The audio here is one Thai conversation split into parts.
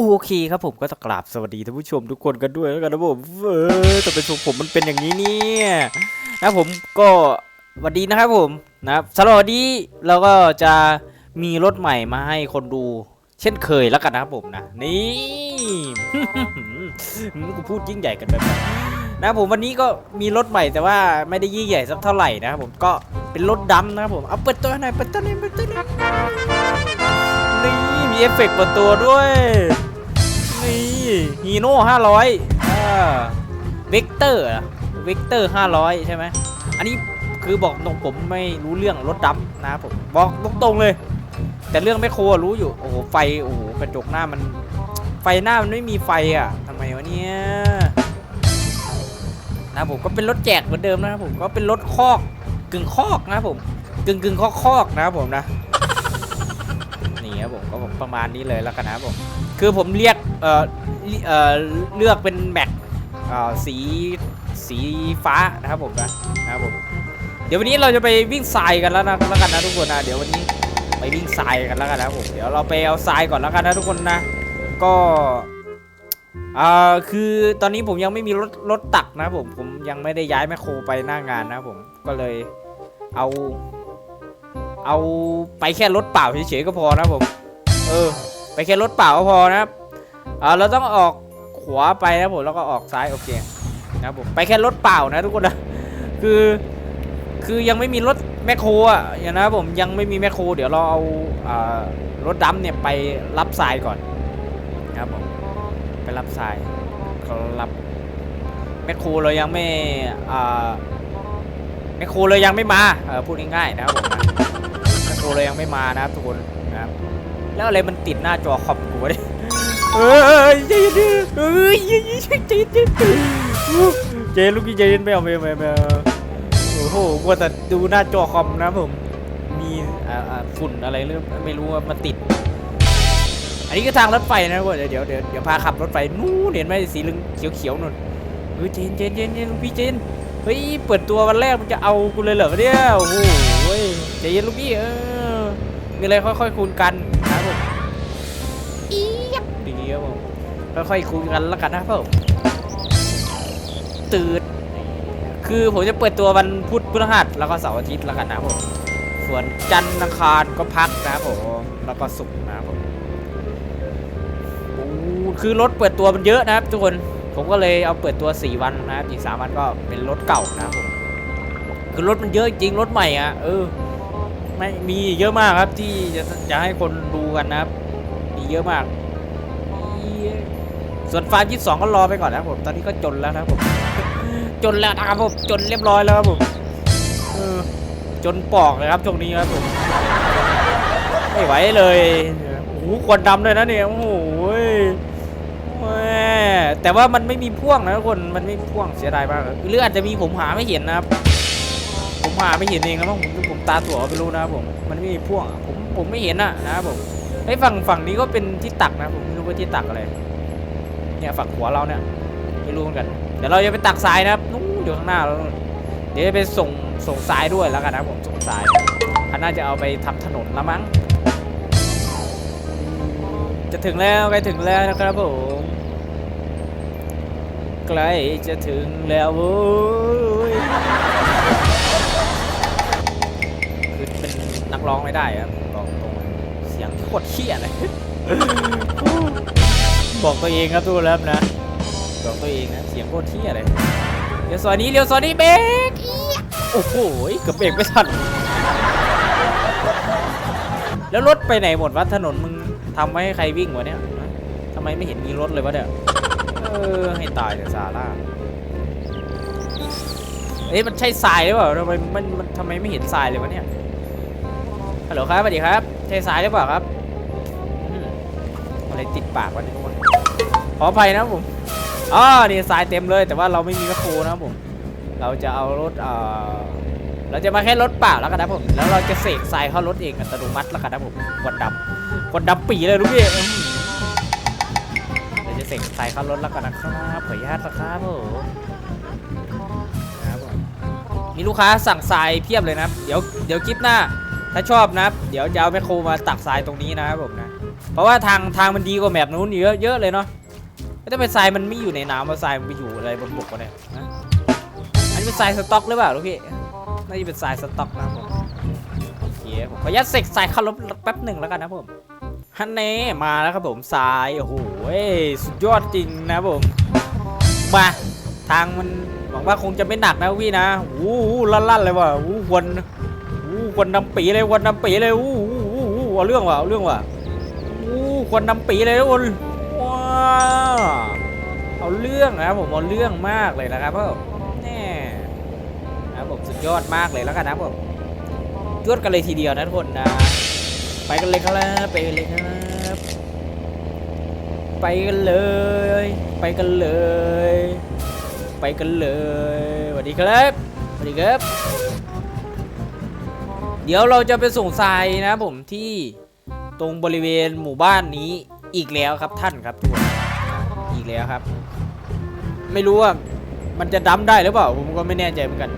โอเคครับผมก็จะกราบสวัสดีท่านผู้ชมทุกคนกันด้วยแล้วกันนะผมเออแต่เป็นทรงผมมันเป็นอย่างนี้เนี่ยนะผมก็สวัสดีนะครับผมนะครับสำหรับวันนี้เราก็จะมีรถใหม่มาให้คนดู เช่นเคยแล้วกันนะครับผมนะนี่กูพูดยิ่งใหญ่กันแบบนั้นะผมวันนี้ก็มีรถใหม่แต่ว่าไม่ได้ยิ่งใหญ่สักเท่าไหร่นะครับผมก็เป็นรถดำนะครับผมเอาเปิดตัวหน่อยเปิดตัวหน่อยเปิดตัวหน่อยนี่มีเอฟเฟกต์บนตัวด้วย ฮีโน่ห้าร้อยเวกเตอร์เวกเตอร์ห้าร้อยใช่ไหมอันนี้คือบอกตรงผมไม่รู้เรื่องรถดำนะผมบอกตรงๆเลย แต่เรื่องไม่โครรู้อยู่ โอ้โหไฟโอ้โหกระจกหน้ามัน ไฟหน้ามันไม่มีไฟอะทำไมวะเนี่ยนะผมก็เป็นรถแจกเหมือนเดิมนะครับผมก็เป็นรถคอกกึ่งคอกนะผมกึ่งกึ่งคอกคอกนะครับผมนะ นี่ครับผมก็ประมาณนี้เลยแล้วกันนะผมคือผมเรียกเอ่อเอ่อเลือกเป็นแม็กสีสีฟ้านะครับผมนะนะครับผมเดี๋ยววันนี้เราจะไปวิ่งทรายกันแล้วนะแล้วกันนะทุกคนนะเดี๋ยววันนี้ไปวิ่งทรายกันแล้วกันนะผมเดี๋ยวเราไปเอาทรายก่อนแล้วกันนะทุกคนนะก็อ่าคือตอนนี้ผมยังไม่มีรถรถตักนะผมผมยังไม่ได้ย้ายแมคโครไปหน้างานนะผมก็เลยเอา เอาไปแค่รถเปล่าเฉยๆก็พอนะผม เออ ไปแค่รถเปล่าก็พอนะครับอ่าเราต้องออกขวาไปนะผมแล้วก็ออกซ้ายโอเคนะครับผมไปแค่รถเปล่านะทุกคนนะคือคือยังไม่มีรถแมคโครอะอย่างนะครับผมยังไม่มีแมคโคร เดี๋ยวเราเอารถดำเนี่ยไปรับทรายก่อนนะครับผมไปรับทรายรับแมคโครเรายังไม่แมคโครเรายังไม่มาพูดง่ายๆนะครับผม รเรายังไม่มานะครับทุกคนนะครับแล้วอะไรมันติดหน้าจอคอมกูวะเนี่ยเอ้ยใจเย็นๆเอ้ยใจเย็นๆใจเย็นลูกพี่ใจเย็นไม่เอาไม่เอาไม่เอาไม่เอาโอ้โหว่าแต่ดูหน้าจอคอมนะผมมีอ่าอ่าฝุ่นอะไรเรื่องไม่รู้ว่ามันติด อันนี้ก็ทางรถไฟนะเว้ยเดี๋ยวเดี๋ยวเดี๋ยวเดี๋ยวพาขับรถไฟนู้นเห็นไหมสีเหลืองเขียวๆนู่นเฮ้ยเจนเจนเจนเจนลูกพี่เจนเฮ้ยเปิดตัววันแรกมันจะเอากูเลยเหรอเนี่ยโอ้โหเฮ้ยใจเย็นลูกพี่เออ มีอะไรค่อยๆคูณกันนะครับผมอียบดีครับผมค่อยๆคูณกันแล้วกันนะครับผมตื่นคือผมจะเปิดตัววันพุธพฤหัสแล้วก็เสาร์อาทิตย์แล้วกันนะครับผม ส่วนจันทร์อังคารก็พักนะครับผม แล้วก็ศุกร์นะครับผมโอ้คือรถเปิดตัวมันเยอะนะครับ ทุกคน ผมก็เลยเอาเปิดตัว 4 วันนะครับอีก3วันก็เป็นรถเก่านะครับผม คือรถมันเยอะจริงรถใหม่อะเออ ไม่มีเยอะมากครับที่จะจะให้คนดูกันนะครับ มีเยอะมากส่วนฟาร์มยี่สองก็รอไปก่อนนะครับผม ตอนนี้ก็จนแล้วนะครับผม จนแล้วนะครับผมจนเรียบร้อยแล้วครับผมเออจนปอกเลยครับช่วงนี้ครับผมไม่ไหวเลยโอ้โหควันดำเลยนะเนี่ยโอ้โหแม่แต่ว่ามันไม่มีพ่วงนะทุกคนมันไม่มีพ่วงเสียดายมากหรืออาจจะมีผมหาไม่เห็นนะครับ ผมหาไม่เห็นเองนะมั้งผมผมตาตั๋วไม่รู้นะครับผมมันไม่มีพ่วงผมผมไม่เห็นอะนะครับผมไอ้ฝั่งฝั่งนี้ก็เป็นที่ตักนะผมไม่รู้ว่าที่ตักอะไรเนี่ยฝั่งขวเราเนี่ยไม่รู้เหมือนกันเดี๋ยวเราจะไปตักทรายนะครับนู้นอยู่ข้างหน้าเราเดี๋ยวจะไปส่งส่งทรายด้วยแล้วกันนะผมส่งทรายคันน่าจะเอาไปทำถนนละมั้ง จะถึงแล้วใกล้ถึงแล้วนะครับผมใกล้จะถึงแล้วโว้ย ร้องไม่ได้ครับบอกตรงเสียงโคตรเขี้ยเลยบอกตัวเองครับทุกคนครับนะบอกตัวเองนะเสียงโคตรเที่ยเลยเลี้ยวซอยนี้เลี้ยวซอยนี้เบรกอี๊ยะโอ้โหเกือบเบรกไม่ทันแล้วรถไปไหนหมดวะถนนมึงทำไว้ให้ใครวิ่งวะเนี่ยฮะทำไมไม่เห็นมีรถเลยวะเนี่ยเออให้ตายเถอะซาร่าเอ้ยมันใช่ทรายหรือเปล่าทำไมมันมันทำไมไม่เห็นทรายเลยวะเนี่ย ฮัลโหลครับสวัสดีครับใช่ทรายหรือเปล่าครับอืมอะไรติดปากวะเนี่ยทุกคนขออภัยนะครับผมอ๋อนี่ทรายเต็มเลย แต่ว่าเราไม่มีแมคโครนะครับผม เราจะเอารถเอ่อเราจะมาแค่รถเปล่าแล้วกันนะผม แล้วเราจะเสกทรายเข้ารถเองอัตโนมัติแล้วกันนะผมกดดำกดดำปีเลยลูกพี่เราจะเสกทรายเข้ารถแล้วกันนะครับขออนุญาตนะครับผมมีลูกค้าสั่งทรายเพียบเลยนะเดี๋ยวเดี๋ยวคลิปหน้า ถ้าชอบนะ เดี๋ยวจะเอาแมคโครมาตักทรายตรงนี้นะครับผมนะ เพราะว่าทางทางมันดีกว่าแมปนู้นเยอะเยอะเลยเนาะแต่ทำไมทรายมันไม่อยู่ในน้ำว่าทรายมันไปอยู่อะไรบนบกวะเนี่ยฮะอันนี้เป็นทรายสต็อกหรือเปล่าลูกพี่น่าจะเป็นทรายสต็อกนะผมโอเคผมขออนุญาตเสกทรายเข้ารถแป๊บหนึ่งแล้วกันนะผมฮันเน่มาแล้วครับผมทรายโอ้โหสุดยอดจริงนะผมมาทางมันหวังว่าคงจะไม่หนักนะพี่นะโอ้โหลั่นๆเลยว่ะโอ้วน ควันดำปีเลยควันดำปีเลยโอ้โหโอ้โหโอ้เอาเรื่องว่ะเอาเรื่องว่ะอู้ควันดำปีเลยทุกคนว้าเอาเรื่องนะครับผมเอาเรื่องมากเลยนะครับผมแน่นะครับผมสุดยอดมากเลยแล้วกันนะครับผมยวดกันเลยทีเดียวนะทุกคนนะ ไปกันเลยครับไปกันเลยครับ ไปกันเลย ไปกันเลย ไปกันเลยสวัสดีครับสวัสดีครับ เดี๋ยวเราจะไปส่งทรายนะผมที่ตรงบริเวณหมู่บ้านนี้อีกแล้วครับท่านครับทุกคนอีกแล้วครับ ไม่รู้ว่ามันจะดัมได้หรือเปล่าผมก็ไม่แน่ใจเหมือนกัน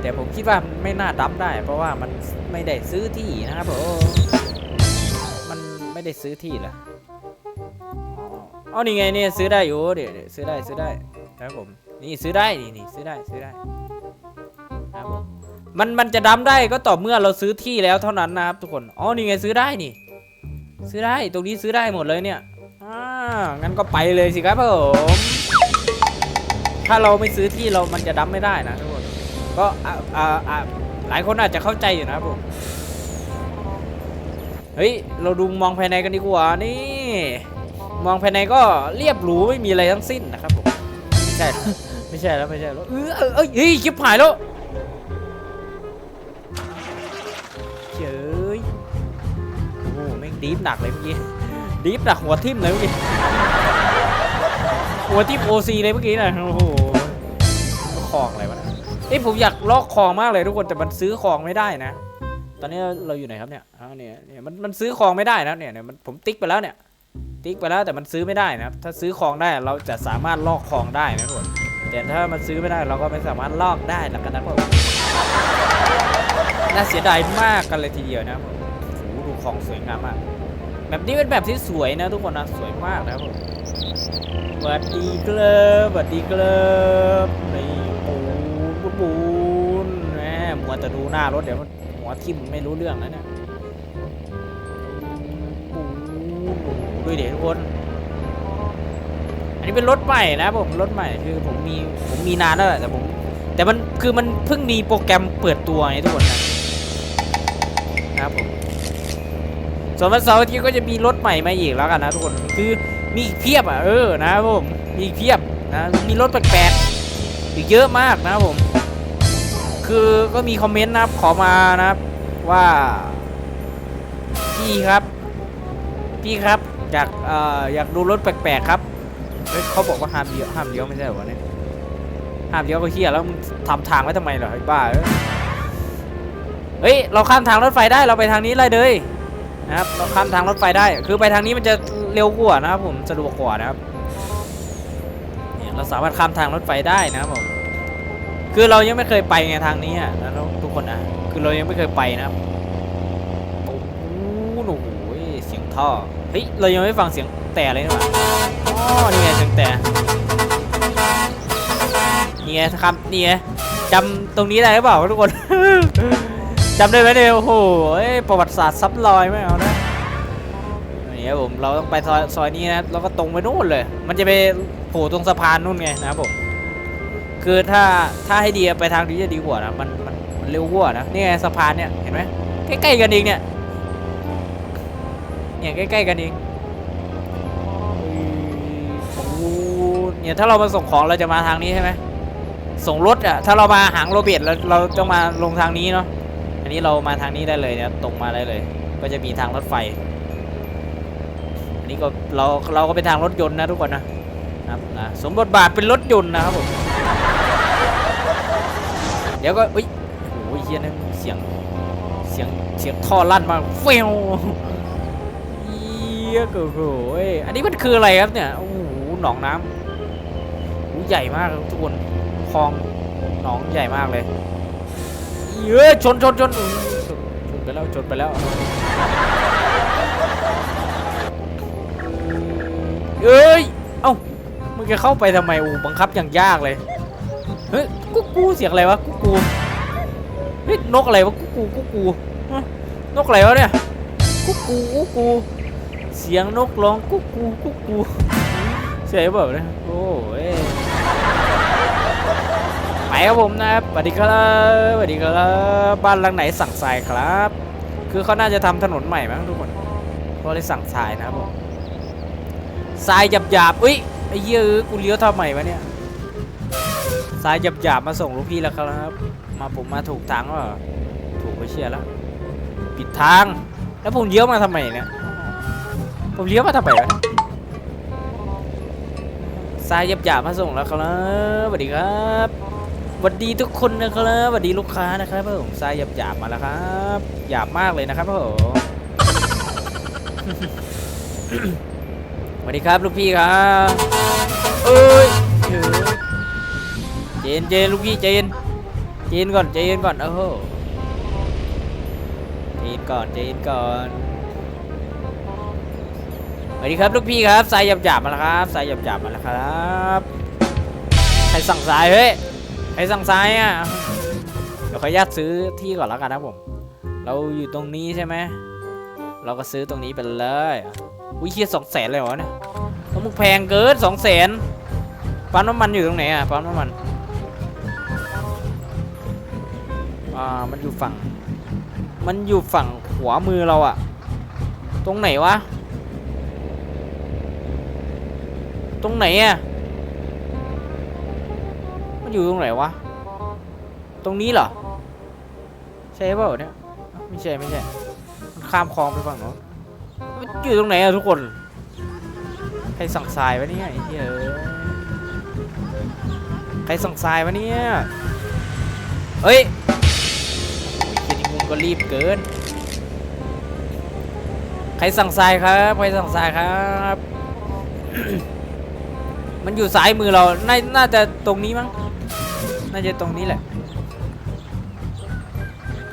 แต่ผมคิดว่าไม่น่าดัมได้ เพราะว่ามันไม่ได้ซื้อที่นะครับผมมันไม่ได้ซื้อที่เหรออ๋อนี่ไงเนี่ยซื้อได้อยู่เดี๋ยวซื้อได้ซื้อได้ครับผมนี่ซื้อได้นี่นี่ซื้อได้ซื้อได้ มันมันจะดำได้ก็ต่อเมื่อเราซื้อที่แล้วเท่านั้นนะครับทุกคน อ๋อ นี่ไงซื้อได้นี่ ซื้อได้ ตรงนี้ซื้อได้หมดเลยเนี่ย อ่า งั้นก็ไปเลยสิครับผม ถ้าเราไม่ซื้อที่เรามันจะดำไม่ได้นะทุกคน ก็อ่าอ่าอ่าหลายคนอาจจะเข้าใจอยู่นะครับผม เฮ้ย เราดูมองภายในกันดีกว่า นี่ มองภายในก็เรียบหรูไม่มีอะไรทั้งสิ้นนะครับผม ไม่ใช่ ไม่ใช่แล้วไม่ใช่แล้วเออเอ้ยเฮ้ยคลิปหายแล้ว ดีฟหนักเลยเมื่อกี้ดีฟหนักหัวทิ่มเลยเมื่อกี้หัวทิ่มโอซีเลยเมื่อกี้นะโอ้โหคลองอะไรวะเนะเอ้ยผมอยากลอกคลองมากเลยทุกคนแต่มันซื้อคลองไม่ได้นะ ตอนนี้เราอยู่ไหนครับเนี่ยอ้าวเนี่ยเนี่ยมันมันซื้อคลองไม่ได้นะเนี่ยเนี่ยมันผมติ๊กไปแล้วเนี่ย ติ๊กไปแล้วแต่มันซื้อไม่ได้นะครับถ้าซื้อคลองได้เราจะสามารถลอกคลองได้นะทุกคนแต่ถ้ามันซื้อไม่ได้เราก็ไม่สามารถลอกได้แล้วกันนะครับน่าเสียดายมากกันเลยทีเดียวนะครับ ของสวยงามมากแบบนี้เป็นแบบที่สวยนะทุกคนนะสวยมากนะครับผมสวัสดีครับสวัสดีครับนี่ปูนปูนปูนแหมมัวแต่ดูหน้ารถเดี๋ยวมันหัวทิ่มไม่รู้เรื่องแล้วเนี่ยปูนดูเดี๋ยวทุกคนอันนี้เป็นรถใหม่นะผมรถใหม่คือผมมีผมมีนานแล้วแหละแต่ผมแต่มันคือมันเพิ่งมีโปรแกรมเปิดตัวไงทุกคนนะครับผม ส่วนวันเสาร์อาทิตย์ก็จะมีรถใหม่มาอีกแล้วกันนะทุกคนคือมีอีกเพียบอะเออนะครับผมมีอีกเพียบนะมีรถแปลกๆอีกเยอะมากนะครับผม คือก็มีคอมเมนต์นะครับขอมานะครับว่าพี่ครับ พี่ครับอยากเอ่ออยากดูรถแปลกๆครับเฮ้ยเขาบอกว่าห้ามเลี้ยวห้ามเลี้ยวไม่ใช่เหรอวะเนี่ยห้ามเลี้ยวก็เฮียแล้วมึงทำทางไว้ทำไมเหรอไอ้บ้าเอ้ยเฮ้ยเราข้ามทางรถไฟได้เราไปทางนี้เลยเลย นะครับเราข้ามทางรถไฟได้ คือไปทางนี้มันจะเร็วกว่านะครับผมสะดวกกว่านะครับเนี่ยเราสามารถข้ามทางรถไฟได้นะครับผมคือเรายังไม่เคยไปไงทางนี้อะนะทุกคนนะคือเรายังไม่เคยไปนะครับโอ้โหเสียงท่อเฮ้ยเรายังไม่ฟังเสียงแต่เลยนี่หว่าอ๋อนี่ไงเสียงแต่นี่ไงครับนี่ไงจำตรงนี้ได้หรือเปล่าทุกคน จำได้ไหมเนี่ยโอ้โหประวัติศาสตร์ซับลอยไม่เอานะนี่ครับผมเราต้องไปซอยซอยนี้นะแล้วก็ตรงไปนู่นเลย มันจะไปโผล่ตรงสะพานนู่นไงนะครับผมคือถ้าถ้าให้ดีไปทางนี้จะดีกว่านะมันมันมันเร็วกว่านะนี่ไงสะพานเนี่ยเห็นไหมใกล้ๆกันเองเนี่ยเนี่ยใกล้ๆกันเองโอ้โหเนี่ยถ้าเรามาส่งของเราจะมาทางนี้ใช่ไหมส่งรถอะถ้าเรามาหางโรเบิร์ตเราเราต้องมาลงทางนี้เนาะ อันนี้เรามาทางนี้ได้เลยเนี่ยตรงมาได้เลย ก็จะมีทางรถไฟ อันนี้ก็เราเราก็เป็นทางรถยนต์นะทุกคนนะนะครับนะสมบทบาทเป็นรถยนต์นะครับผมเดี๋ยวก็อุ้ยโอ้ยเฮียนั่นเสียงเสียงเสียงท่อลั่นมาเฟลเฮียโอ้โหยอันนี้มันคืออะไรครับเนี่ยโอ้โหหนองน้ำโอ้ใหญ่มากทุกคนคลองหนองใหญ่มากเลย เอ้ยชนชนชนชนไปแล้วชนไปแล้วเอ้ยเอ้ามึงจะเข้าไปทำไมอูบังคับอย่างยากเลยเฮ้ยกูกูเสียงอะไรวะกูกูเฮ้ยนกอะไรวะกูกูกูกูนกอะไรวะเนี่ยกูกูกูกูเสียงนกร้องกูกูกูกูเสียงแบบนะโอ้ย ครับผมนะครับสวัสดีครับสวัสดีครับบ้านหลังไหนสั่งทรายครับ คือเขาน่าจะทำถนนใหม่มั้งทุกคนเขาเลยสั่งทรายนะครับผมทรายหยาบๆอุ้ยไอ้เหี้ยเอกูเลี้ยวทำไมวะเนี่ยทรายหยาบๆมาส่งลูกพี่แล้วครับ มาผมมาถูกทางวเหรอถูกไปเชียร์แล้วผิดทาง แล้วผมเลี้ยวมาทำไมเนี่ยผมเลี้ยวมาทำไมวะทรายหยาบๆมาส่งแล้วครับสวัสดีครับ สวัสดีทุกคนนะครับสวัสดีลูกค้านะครับผมทรายหยาบๆมาแล้วครับหยาบมากเลยนะครับผมสวัสดีครับลูกพี่ครับเอ้ยเจนเจนลูกพี่เจนเจนก่อนเจนก่อนโอ้โหเจนก่อนเจนก่อนสวัสดีครับลูกพี่ครับสายหยาบหยาบๆมาแล้วครับสายหยาบหยาบๆมาแล้วครับใครสั่งสายเฮ้ย ใครสั่งสายอะ เดี๋ยวขออนุญาตซื้อที่ก่อนแล้วกันนะผม เราอยู่ตรงนี้ใช่ไหม เราก็ซื้อตรงนี้ไปเลยอุ้ยเคียสองแสนเลยเหรอเนี่ยแล้วมึงแพงเกินสองแสนปั๊มน้ำมันอยู่ตรงไหนอะปั๊มน้ำมันอ่ามันอยู่ฝั่ง มันอยู่ฝั่งขวามือเราอะ ตรงไหนวะ ตรงไหนอะ มันอยู่ตรงไหนวะ ตรงนี้เหรอ ใช่เปล่าเนี่ย ไม่ใช่ไม่ใช่ มันข้ามคลองไปฝั่งโน้นมันอยู่ตรงไหนอะทุกคน ใครสั่งทรายวะเนี่ยไอ้เหี้ยเอ้ยใครสั่งทรายวะเนี่ยเฮ้ยโอ้ยนี่มุงก็รีบเกิน ใครสั่งทรายครับ ใครสั่งทรายครับ มันอยู่ซ้ายมือเรา น่า น่าจะตรงนี้มั้ง น่าจะตรงนี้แหละ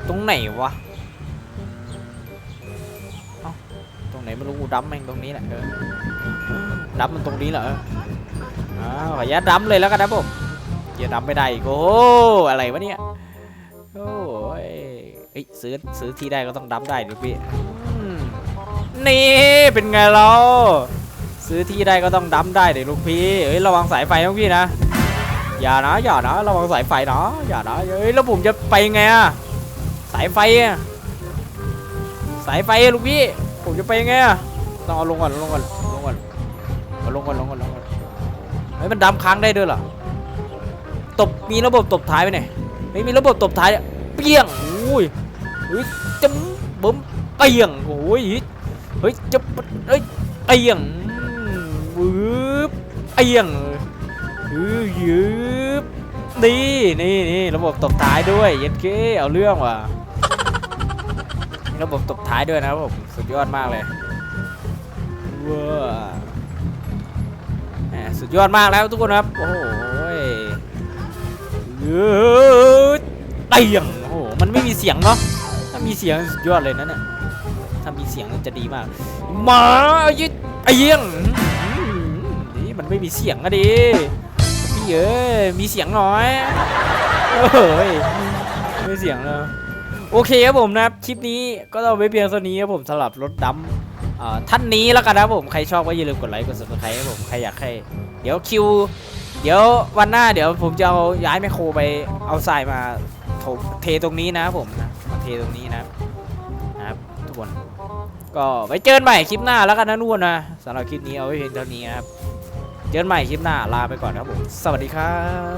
ตรงไหนวะเอ้าตรงไหนไม่รู้ดัมแม่งตรงนี้แหละเออดัมมันตรงนี้เหรออ้าขออนุญาตดัมเลยแล้วกันนะผมอย่าดัมไม่ได้โอ้อะไรวะเนี่ยโอ้ยเอ้ยซื้อซื้อที่ได้ก็ต้องดัมได้ดิพี่นี่เป็นไงเราซื้อที่ได้ก็ต้องดัมได้เดี๋ยวลูกพี่เอ้ยระวังสายไฟนะลูกพี่นะ อย่านะอย่านะระวังสายไฟนะอย่านะเอ้ยแล้วผมจะไปไงอะสายไฟอะสายไฟลูกพี่ผมจะไปยังไงอะต้องเอาลงก่อนลงก่อนลงก่อนเอาลงก่อนลงก่อนลงก่อนเฮ้ยมันดำค้างได้ด้วยเหรอตบมีระบบตบท้ายไปไหนไม่มีระบบตบท้ายอะเปี้ยงโอ้ยเฮ้ยจะบึ้มเปี้ยงโอ้ยเฮ้ยจะเฮ้ยเอียงวืบเอียง ยืบยืบนี่นี่นี่ระบบตบท้ายด้วยเย็นเก้เอาเรื่องว่ะระบบตบท้ายด้วยนะครับผมสุดยอดมากเลยว้าแหมสุดยอดมากแล้วทุกคนครับ โอ้โหยืดเตียงโอ้โหมันไม่มีเสียงเนาะถ้ามีเสียงสุดยอดเลยนะเนี่ยถ้ามีเสียงจะดีมากมายึดไอเยี่ยงนี่มันไม่มีเสียงอะดิ เอ้ยมีเสียงน่อยเฮ้ยไม่เสียงเลยโอเคครับผมนะครับคลิปนี้ก็ต้องไปเพียงเท่านี้ครับผมสำหรับรถดำท่านนี้แล้วกันนะผมใครชอบก็อย่าลืมกดไลค์กด subscribe ครับผมใครอยากให้เดี๋ยวคิว เดี๋ยววันหน้าเดี๋ยวผมจะเอาย้ายแมคโครไปเอาทรายมาเทตรงนี้นะผมนะมาเทตรงนี้นะครับนะครับทุกคนก็ไว้เจอกันใหม่คลิปหน้าแล้วกันนะนุ่นนะสำหรับคลิปนี้เอาไว้เพียงเท่านี้นะครับ เจอกันใหม่คลิปหน้าลาไปก่อนครับผม สวัสดีครับ